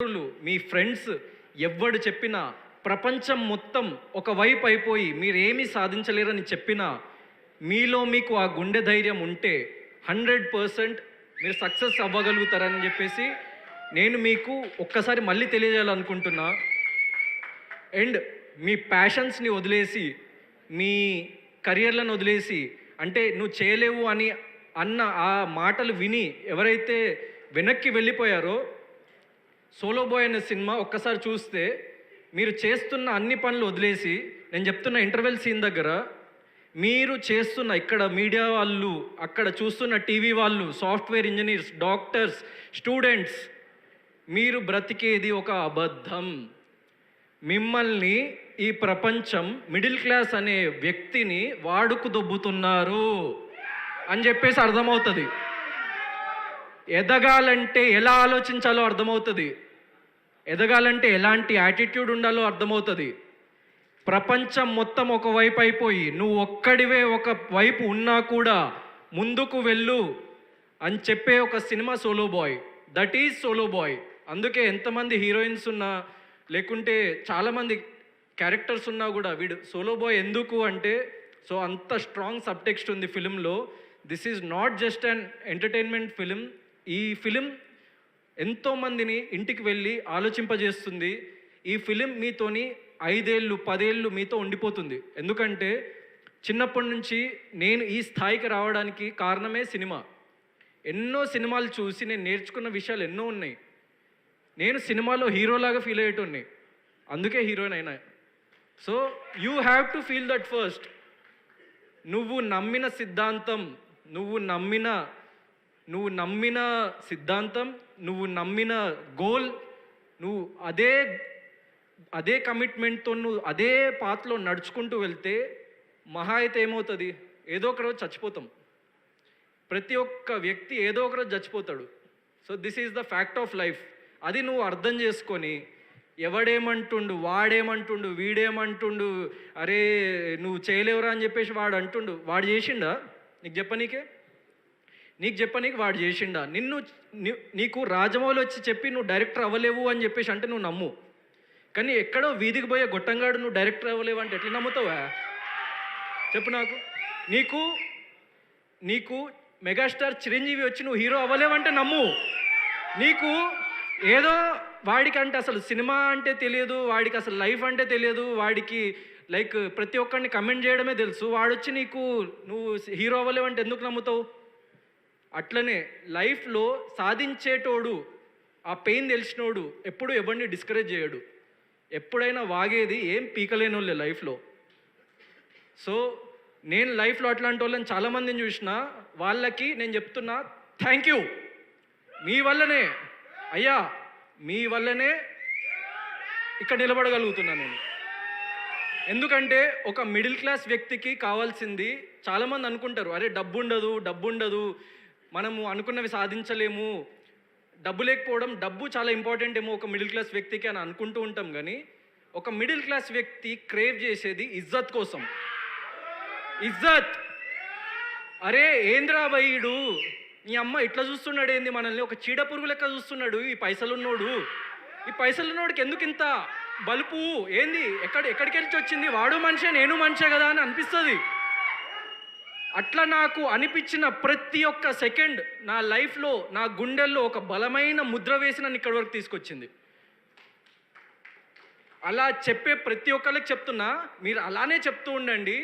మీ friends ఎవ్వడు చెప్పినా ప్రపంచం మొత్తం ఒకవైపు అయిపోయి మీరేమీ సాధించలేరని చెప్పినా మీలో మీకు ఆ గుండె ధైర్యం ఉంటే హండ్రెడ్ పర్సెంట్ మీరు సక్సెస్ అవ్వగలుగుతారని చెప్పేసి నేను మీకు ఒక్కసారి మళ్ళీ తెలియజేయాలనుకుంటున్నా. అండ్ మీ ప్యాషన్స్ని వదిలేసి మీ కెరియర్లను వదిలేసి అంటే నువ్వు చేయలేవు అని అన్న ఆ మాటలు విని ఎవరైతే వెనక్కి వెళ్ళిపోయారో సోలో బాయ్ అనే సినిమా ఒక్కసారి చూస్తే మీరు చేస్తున్న అన్ని పనులు వదిలేసి నేను చెప్తున్న ఇంటర్వెల్ సీన్ దగ్గర మీరు చేస్తున్న ఇక్కడ మీడియా వాళ్ళు అక్కడ చూస్తున్న టీవీ వాళ్ళు సాఫ్ట్వేర్ ఇంజనీర్స్ డాక్టర్స్ స్టూడెంట్స్ మీరు బ్రతికేది ఒక అబద్ధం. మిమ్మల్ని ఈ ప్రపంచం మిడిల్ క్లాస్ అనే వ్యక్తిని వాడుకు దొబ్బుతున్నారు అని చెప్పేసి అర్థమవుతుంది. ఎదగాలంటే ఎలా ఆలోచించాలో అర్థమవుతుంది. ఎదగాలంటే ఎలాంటి యాటిట్యూడ్ ఉండాలో అర్థమవుతుంది. ప్రపంచం మొత్తం ఒకవైపు అయిపోయి నువ్వు ఒక్కడివే ఒక వైపు ఉన్నా కూడా ముందుకు వెళ్ళు అని చెప్పే ఒక cinema solo boy. That is solo boy. అందుకే ఎంతమంది హీరోయిన్స్ ఉన్నా లేకుంటే చాలామంది క్యారెక్టర్స్ ఉన్నా కూడా వీడు సోలో బాయ్ ఎందుకు అంటే సో అంత స్ట్రాంగ్ సబ్టెక్స్ట్ ఉంది ఫిలింలో. This is not just an entertainment film ఈ ఫిలిం ఎంతోమందిని ఇంటికి వెళ్ళి ఆలోచింపజేస్తుంది. ఈ ఫిలిం మీతోని ఐదేళ్ళు పదేళ్ళు మీతో ఉండిపోతుంది. ఎందుకంటే చిన్నప్పటి నుంచి నేను ఈ స్థాయికి రావడానికి కారణమే సినిమా. ఎన్నో సినిమాలు చూసి నేను నేర్చుకున్న విషయాలు ఎన్నో ఉన్నాయి. నేను సినిమాలో హీరోలాగా ఫీల్ అయ్యేటోని అందుకే హీరోయిన్ అయినా. So you have to feel that first. నువ్వు నమ్మిన సిద్ధాంతం నువ్వు నమ్మిన నువ్వు నమ్మిన సిద్ధాంతం నువ్వు నమ్మిన గోల్ నువ్వు అదే అదే కమిట్మెంట్తో నువ్వు అదే పాత్రలో నడుచుకుంటూ వెళ్తే మహా అయితే ఏమవుతుంది? ఏదో ఒక రోజు చచ్చిపోతాం. ప్రతి ఒక్క వ్యక్తి ఏదో ఒక రోజు చచ్చిపోతాడు. So this is the fact of life అది నువ్వు అర్థం చేసుకొని ఎవడేమంటుండు వాడేమంటుండు వీడేమంటుండు అరే నువ్వు చేయలేవురా అని చెప్పేసి వాడు అంటుండు. వాడు చేసిండా? నీకు చెప్పనీకే నీకు చెప్పనీకి వాడు చేసిండా. నిన్ను నీకు రాజమౌళి వచ్చి చెప్పి నువ్వు డైరెక్టర్ అవ్వలేవు అని చెప్పేసి అంటే నువ్వు నమ్ము. కానీ ఎక్కడో వీధికి పోయే గొట్టంగాడు నువ్వు డైరెక్టర్ అవ్వలేవు అంటే ఎట్లా నమ్ముతావా? చెప్పు నాకు. నీకు నీకు మెగాస్టార్ చిరంజీవి వచ్చి నువ్వు హీరో అవ్వలేవంటే నమ్ము. నీకు ఏదో వాడికి అంటే అసలు సినిమా అంటే తెలియదు వాడికి అసలు లైఫ్ అంటే తెలియదు వాడికి లైక్ ప్రతి ఒక్కరిని కమెంట్ చేయడమే తెలుసు. వాడొచ్చి నీకు నువ్వు హీరో అవ్వలేవంటే ఎందుకు నమ్ముతావు? అట్లనే లైఫ్లో సాధించేటోడు ఆ పెయిన్ తెలిసినోడు ఎప్పుడు ఎవరిని డిస్కరేజ్ చేయడు. ఎప్పుడైనా వాగేది ఏం పీకలేని వాళ్ళే లైఫ్లో. సో నేను లైఫ్లో అట్లాంటి వాళ్ళని చాలామందిని చూసిన వాళ్ళకి నేను చెప్తున్నా థ్యాంక్ యూ మీ వల్లనే. అయ్యా మీ వల్లనే ఇక్కడ నిలబడగలుగుతున్నా నేను. ఎందుకంటే ఒక మిడిల్ క్లాస్ వ్యక్తికి కావాల్సింది చాలామంది అనుకుంటారు అరే డబ్బు ఉండదు డబ్బు ఉండదు మనము అనుకున్నవి సాధించలేము. డబ్బు లేకపోవడం డబ్బు చాలా ఇంపార్టెంట్ ఏమో ఒక మిడిల్ క్లాస్ వ్యక్తికి అని అనుకుంటూ ఉంటాం కానీ ఒక మిడిల్ క్లాస్ వ్యక్తి క్రేవ్ చేసేది ఇజ్జత్ కోసం. ఇజ్జత్! అరే ఏంద్రా భయ్యుడు నీ అమ్మ ఇట్లా చూస్తున్నాడు ఏంది మనల్ని? ఒక చీడ పురుగు లెక్క చూస్తున్నాడు ఈ పైసలున్నోడు. ఈ పైసలున్నోడికి ఎందుకు ఇంత బలుపు? ఏంది? ఎక్కడ ఎక్కడికి వెళ్ళి వచ్చింది? వాడు మనిషే నేను మనిషే కదా అని అనిపిస్తుంది. అట్లా నాకు అనిపించిన ప్రతి ఒక్క సెకండ్ నా లైఫ్లో నా గుండెల్లో ఒక బలమైన ముద్ర వేసి నన్ను ఇక్కడి వరకు తీసుకొచ్చింది. అలా చెప్పే ప్రతి ఒక్కరికి చెప్తున్నా మీరు అలానే చెప్తూ ఉండండి.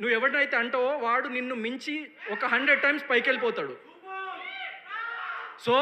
నువ్వు ఎవరినైతే అంటావో వాడు నిన్ను మించి ఒక హండ్రెడ్ టైమ్స్ పైకి వెళ్ళిపోతాడు so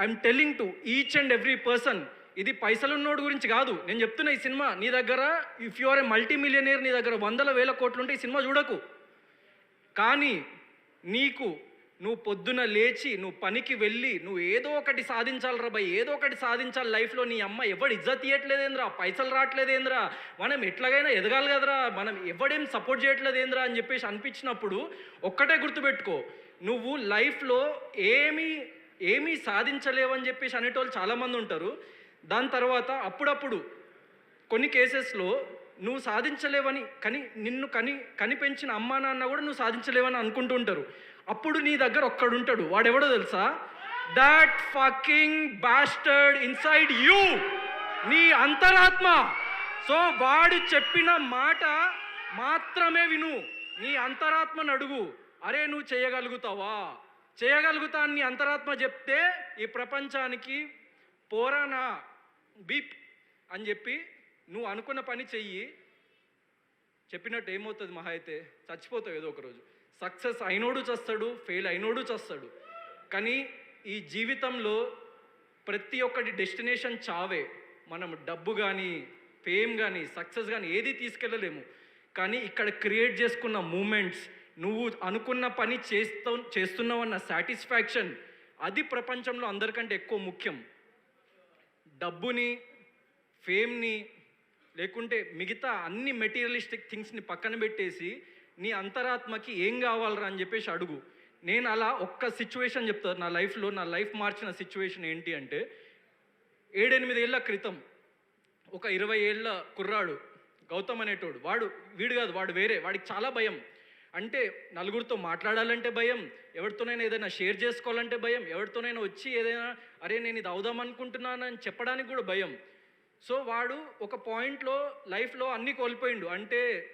I'm telling to each and every person ఇది పైసలున్నోడు గురించి కాదు. నేను చెప్తున్నా ఈ సినిమా నీ దగ్గర if you are a multi millionaire నీ దగ్గర వందల వేల కోట్లు ఉంటే ఈ సినిమా చూడకు. కానీ నీకు నువ్వు పొద్దున లేచి నువ్వు పనికి వెళ్ళి నువ్వు ఏదో ఒకటి సాధించాలిరా భయ్ ఏదో ఒకటి సాధించాలి లైఫ్లో నీ అమ్మ ఎవడు ఇజ్జత్ తీయట్లేదేంద్రా పైసలు రావట్లేదేంద్రా మనం ఎట్లాగైనా ఎదగాలి కదరా మనం ఎవడేం సపోర్ట్ చేయట్లేదేంద్రా అని చెప్పేసి అనిపించినప్పుడు ఒక్కటే గుర్తుపెట్టుకో నువ్వు లైఫ్లో ఏమీ ఏమీ సాధించలేవని చెప్పేసి అనేటోళ్ళు చాలామంది ఉంటారు. దాని తర్వాత అప్పుడప్పుడు కొన్ని కేసెస్లో నువ్వు సాధించలేవని కని నిన్ను కని కనిపెంచిన అమ్మా నాన్న కూడా నువ్వు సాధించలేవని అనుకుంటూ ఉంటారు. అప్పుడు నీ దగ్గర ఒక్కడుంటాడు. వాడెవడో తెలుసా? That fucking bastard inside you నీ అంతరాత్మ. సో వాడు చెప్పిన మాట మాత్రమే విను. నీ అంతరాత్మను అడుగు. అరే నువ్వు చేయగలుగుతావా? చేయగలుగుతా నీ అంతరాత్మ చెప్తే ఈ ప్రపంచానికి పోరానా? బీప్ అని చెప్పి నువ్వు అనుకున్న పని చెయ్యి. చెప్పినట్టు ఏమవుతుంది మహా అయితే? చచ్చిపోతావు ఏదో ఒక రోజు. సక్సెస్ అయినోడు చస్తాడు ఫెయిల్ అయినోడు చస్తాడు. కానీ ఈ జీవితంలో ప్రతి ఒక్కటి డెస్టినేషన్ చావే. మనం డబ్బు కానీ ఫేమ్ కానీ సక్సెస్ కానీ ఏది తీసుకెళ్ళలేము. కానీ ఇక్కడ క్రియేట్ చేసుకున్న మూమెంట్స్ నువ్వు అనుకున్న పని చేస్తూ చేస్తున్నావన్న సాటిస్ఫాక్షన్ అది ప్రపంచంలో అందరికంటే ఎక్కువ ముఖ్యం. డబ్బుని ఫేమ్ని లేకుంటే మిగతా అన్ని మెటీరియలిస్టిక్ థింగ్స్ని పక్కన పెట్టేసి నీ అంతరాత్మకి ఏం కావాలరా అని చెప్పేసి అడుగు. నేను అలా ఒక్క సిచ్యువేషన్ చెప్తాను నా లైఫ్లో నా లైఫ్ మార్చిన సిచ్యువేషన్ ఏంటి అంటే ఏడెనిమిది ఏళ్ళ క్రితం ఒక ఇరవై ఏళ్ళ కుర్రాడు గౌతమ్ అనేటోడు వాడు వీడు కాదు వాడు వేరే వాడికి చాలా భయం. అంటే నలుగురితో మాట్లాడాలంటే భయం ఎవరితోనైనా ఏదైనా షేర్ చేసుకోవాలంటే భయం ఎవరితోనైనా వచ్చి ఏదైనా అరే నేను ఇది అవుదాం అనుకుంటున్నాను అని చెప్పడానికి కూడా భయం. సో వాడు ఒక పాయింట్లో లైఫ్లో అన్నీ కోల్పోయిండు. అంటే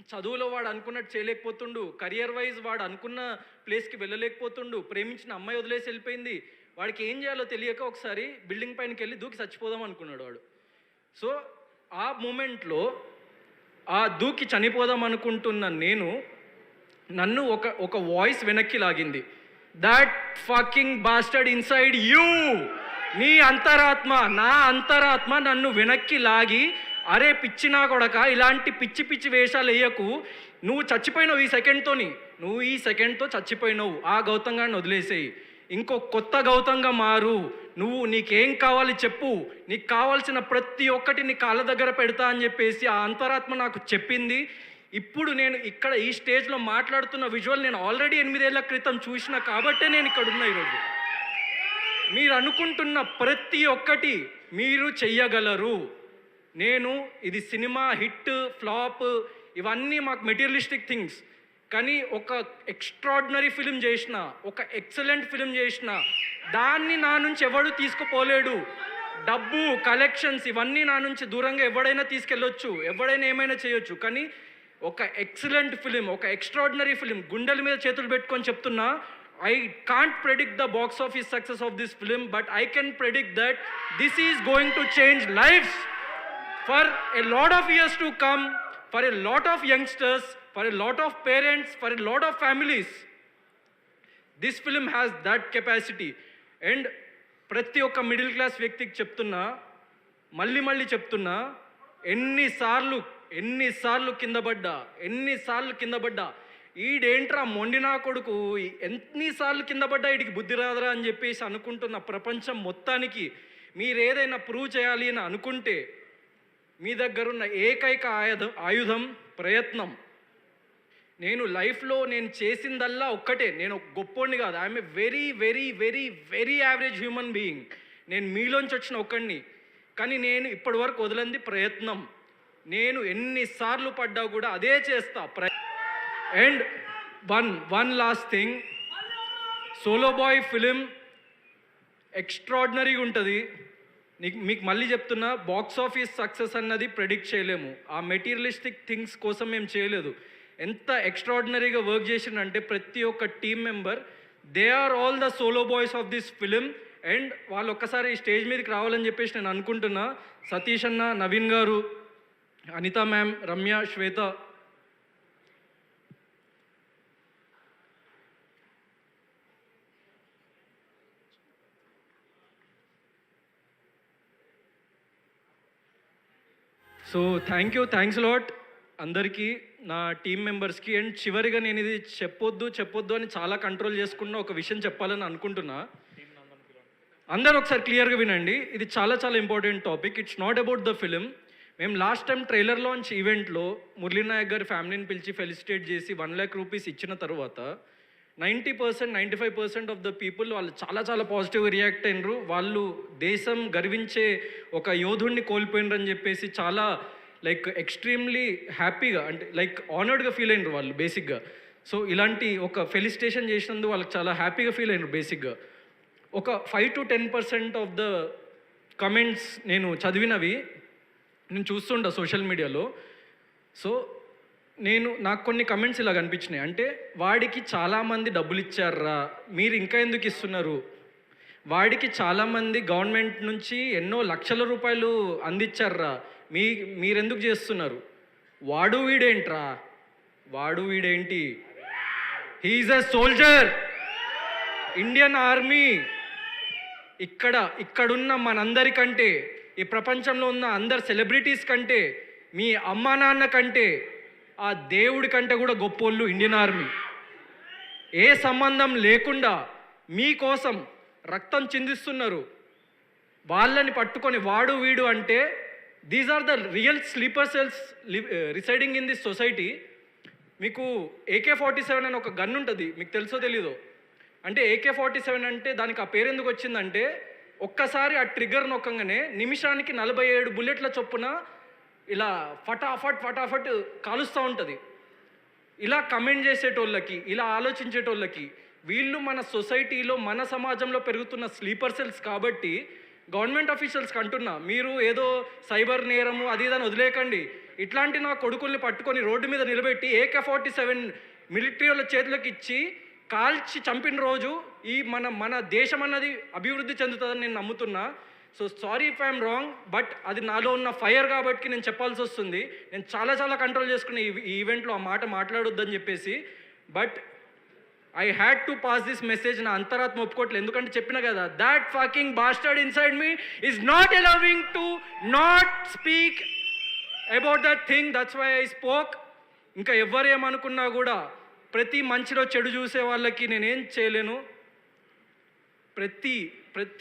చదువులో వాడు అనుకున్నట్టు చేయలేకపోతుండు. కెరియర్ వైజ్ వాడు అనుకున్న ప్లేస్కి వెళ్ళలేకపోతుండు. ప్రేమించిన అమ్మాయి వదిలేసి వెళ్ళిపోయింది. వాడికి ఏం చేయాలో తెలియక ఒకసారి బిల్డింగ్ పైనకి వెళ్ళి దూకి చచ్చిపోదాం అనుకున్నాడు వాడు. సో ఆ మూమెంట్లో ఆ దూకి చనిపోదాం అనుకుంటున్న నేను నన్ను ఒక ఒక వాయిస్ వెనక్కి లాగింది. That fucking bastard inside you నీ అంతరాత్మ నా అంతరాత్మ నన్ను వెనక్కి లాగి అరే పిచ్చినా కొడక ఇలాంటి పిచ్చి పిచ్చి వేషాలు వేయకు. నువ్వు చచ్చిపోయినావు ఈ సెకండ్తోని నువ్వు ఈ సెకండ్తో చచ్చిపోయినావు. ఆ గౌతంగా వదిలేసేయి. ఇంకో కొత్త గౌతంగా మారు. నువ్వు నీకేం కావాలి చెప్పు. నీకు కావాల్సిన ప్రతి ఒక్కటి నీ కాళ్ళ దగ్గర పెడతా అని చెప్పేసి ఆ అంతరాత్మ నాకు చెప్పింది. ఇప్పుడు నేను ఇక్కడ ఈ స్టేజ్లో మాట్లాడుతున్న విజువల్ నేను ఆల్రెడీ ఎనిమిదేళ్ళ క్రితం చూసిన కాబట్టే నేను ఇక్కడ ఉన్నా ఈరోజు. మీరు అనుకుంటున్న ప్రతి ఒక్కటి మీరు చెయ్యగలరు. నేను ఇది సినిమా హిట్ ఫ్లాప్ ఇవన్నీ మాకు మెటీరియలిస్టిక్ థింగ్స్. కానీ ఒక ఎక్స్ట్రాడినరీ ఫిలిం చేసిన ఒక ఎక్సలెంట్ ఫిలిం చేసిన దాన్ని నా నుంచి ఎవడు తీసుకుపోలేడు. డబ్బు కలెక్షన్స్ ఇవన్నీ నా నుంచి దూరంగా ఎవడైనా తీసుకెళ్ళొచ్చు ఎవడైనా ఏమైనా చేయొచ్చు. కానీ ఒక ఎక్సలెంట్ ఫిలిం ఒక ఎక్స్ట్రాడినరీ ఫిలిం గుండెల మీద చేతులు పెట్టుకొని చెప్తున్నా I can't predict the box office success of this film but I can predict that this is going to change life for a lot of years to come, for a lot of youngsters, for a lot of parents, for a lot of families. This film has that capacity and ప్రతి ఒక్క middle class వ్యక్తికి చెప్తున్నా మళ్ళీ మళ్ళీ చెప్తున్నా ఎన్నిసార్లు ఎన్నిసార్లు కింద పడ్డా ఎన్నిసార్లు కింద పడ్డా ఈడేంట్రా మొండినా కొడుకు? ఎన్నిసార్లు కింద పడ్డా వీడికి బుద్ధి రాదురా అని చెప్పేసి అనుకుంటున్న ప్రపంచం మొత్తానికి మీరేదైనా ప్రూవ్ చేయాలి అని అనుకుంటే మీ దగ్గరున్న ఏకైక ఆయుధం ఆయుధం ప్రయత్నం. నేను లైఫ్లో నేను చేసిందల్లా ఒక్కటే. నేను గొప్పోడిని కాదు. I'm a very very very very average human being. నేను మీలోంచి వచ్చిన ఒక్కడిని. కానీ నేను ఇప్పటి వరకు వదిలింది ప్రయత్నం. నేను ఎన్నిసార్లు పడ్డా కూడా అదే చేస్తా. ప్రయత్నం and one one last thing solo boy film ఎక్స్ట్రాడినరీగా ఉంటుంది. నీకు మీకు మళ్ళీ చెప్తున్నా బాక్స్ ఆఫీస్ సక్సెస్ అన్నది ప్రెడిక్ట్ చేయలేము. ఆ మెటీరియలిస్టిక్ థింగ్స్ కోసం మేము చేయలేదు. ఎంత ఎక్స్ట్రాడినరీగా వర్క్ చేసిండంటే ప్రతి ఒక్క team member they are all the solo boys of this film and వాళ్ళు ఒక్కసారి ఈ స్టేజ్ మీదకి రావాలని చెప్పేసి నేను అనుకుంటున్నా. సతీష్ అన్న Naveen garu Anitha ma'am Ramya Swetha so thank you thanks lot అందరికీ నా టీం మెంబర్స్కి అండ్ చివరిగా నేను ఇది చెప్పొద్దు చెప్పొద్దు అని చాలా కంట్రోల్ చేసుకున్న ఒక విషయం చెప్పాలని అనుకుంటున్నా. అందరూ ఒకసారి క్లియర్గా వినండి. ఇది చాలా చాలా important topic it's not about the film మేము లాస్ట్ టైం ట్రైలర్ లాంచ్ ఈవెంట్లో మురళీనాయక్ గారి ఫ్యామిలీని పిలిచి ఫెలిసిటేట్ చేసి వన్ ల్యాక్ రూపీస్ ఇచ్చిన తర్వాత ninety percent ninety five percent of the people వాళ్ళు చాలా చాలా పాజిటివ్గా రియాక్ట్ అయినరు. వాళ్ళు దేశం గర్వించే ఒక యోధుడిని కోల్పోయినరు అని చెప్పేసి చాలా లైక్ ఎక్స్ట్రీమ్లీ హ్యాపీగా అంటే లైక్ ఆనర్డ్గా ఫీల్ అయినరు వాళ్ళు బేసిక్గా సో ఇలాంటి ఒక ఫెలిసిటేషన్ చేసినందుకు వాళ్ళకి చాలా హ్యాపీగా ఫీల్ అయినరు బేసిక్గా ఒక five to ten percent of the comments నేను చదివినవి నేను చూస్తుంటా సోషల్ మీడియాలో సో నేను నాకు కొన్ని కమెంట్స్ ఇలా కనిపించినాయి. అంటే వాడికి చాలామంది డబ్బులు ఇచ్చారా మీరు ఇంకా ఎందుకు ఇస్తున్నారు? వాడికి చాలామంది గవర్నమెంట్ నుంచి ఎన్నో లక్షల రూపాయలు అందించారా మీ మీరెందుకు చేస్తున్నారు? వాడు వీడేంట్రా? వాడు వీడేంటి? He's a soldier Indian army ఇక్కడ ఇక్కడున్న మనందరికంటే ఈ ప్రపంచంలో ఉన్న అందరు సెలబ్రిటీస్ కంటే మీ అమ్మా నాన్న కంటే ఆ దేవుడి కంటే కూడా గొప్పోళ్ళు ఇండియన్ ఆర్మీ. ఏ సంబంధం లేకుండా మీకోసం రక్తం చిందిస్తున్నారు. వాళ్ళని పట్టుకొని వాడు వీడు అంటే these are the real sleeper cells residing in this society మీకు ఏకే ఫార్టీ సెవెన్ అని ఒక గన్ ఉంటుంది మీకు తెలుసో తెలీదో? అంటే ఏకే ఫార్టీ సెవెన్ అంటే దానికి ఆ పేరు ఎందుకు వచ్చిందంటే ఒక్కసారి ఆ ట్రిగ్గర్ నొక్కగానే నిమిషానికి నలభై ఏడు బుల్లెట్ల చొప్పున ఇలా ఫటాఫట్ ఫటాఫట్ కాలుస్తూ ఉంటుంది. ఇలా కమెంట్ చేసేటోళ్ళకి ఇలా ఆలోచించేటోళ్ళకి వీళ్ళు మన సొసైటీలో మన సమాజంలో పెరుగుతున్న స్లీపర్ సెల్స్ కాబట్టి గవర్నమెంట్ అఫీషియల్స్కి అంటున్నా మీరు ఏదో సైబర్ నేరము అది ఇదని వదిలేకండి ఇట్లాంటి నా కొడుకుల్ని పట్టుకొని రోడ్డు మీద నిలబెట్టి ఏకే ఫార్టీ సెవెన్ మిలిటరీ వాళ్ళ చేతులకు ఇచ్చి కాల్చి చంపిన రోజు ఈ మన మన దేశం అన్నది అభివృద్ధి చెందుతుందని నేను నమ్ముతున్నా. So sorry if I'm wrong but అది నాలో ఉన్న ఫైర్ కాబట్టి నేను చెప్పాల్సి వస్తుంది. నేను చాలా చాలా కంట్రోల్ చేసుకునే ఈ ఈవెంట్లో ఆ మాట మాట్లాడొద్దని చెప్పేసి but I had to pass this message నా అంతరాత్మ ఒప్పుకోవట్లేదు. ఎందుకంటే చెప్పిన కదా that fucking bastard inside me is not allowing to not speak about that thing that's why I spoke ఇంకా ఎవరేమనుకున్నా కూడా ప్రతి మంచిలో చెడు చూసే వాళ్ళకి నేనేం చేయలేను. ప్రతి ప్రతి